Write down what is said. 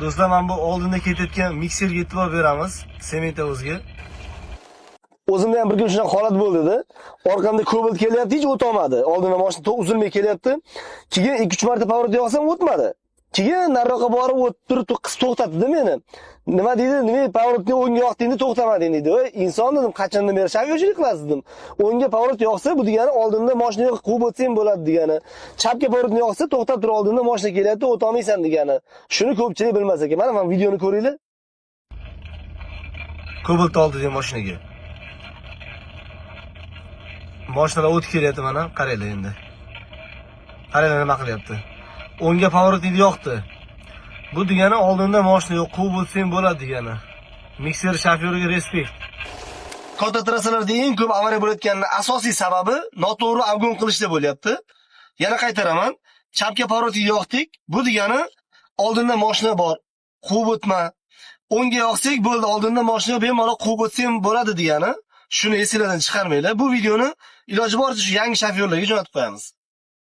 Do'stlar, mana bu oldinda ketayotgan mikserga e'tibor beramiz. Sementavozga. O'zimda ham bir kun shunaqa holat bo'ldida. Orqamda Cobalt kelyapti, hech o'tolmadi. Oldinda mashina to'q uzilmay kelyapti. Keyin 2-3 marta pоворot yoqsam o'tmadi. Keyin nariroqqa borib o'tirib turib to'xtatdi meni. Nima deydi? Nima поворотni o'ngga yoqdingda to'xtamading deydi. Voy, inson dedim, qachondan beri shofyorchilik qilasiz dedim. O'ngga поворот yoqsa, bu degani oldinda mashina quvib o'tsang bo'ladi degani. Chapga поворотni yoqsa, to'xtab tur oldinda mashina kelyapti, o'tolmaysan degani. Shuni ko'pchilik bilmas ekan. Mana mana videoni ko'ringlar. Cobalt oldi degan mashinaga. O'tib kelyapti mana, qaranglar endi. Qaranglar nima qilyapti. O'ngga pоворot edi yoqdi. Bu degani oldinda mashina yo'q, quvib o'tsang bo'ladi degani. Mikser shofyoriga respekt. Katta trassalarda eng ko'p avariya bo'layotganini asosiy sababi noto'g'ri obgon qilishda bo'lyapti. Yana qaytaraman. Chapga pоворotni yoqdik. Bu degani oldinda mashina bor. Quvib o'tma. O'ngga yoqsak bo'ldi, oldinda mashina bemalol quvib o'tsang bo'ladi degani. Shuni esinglardan chiqarmanglar. Bu videoni iloji boricha shu yangi shofyorlarga jo'natib qo'yamiz.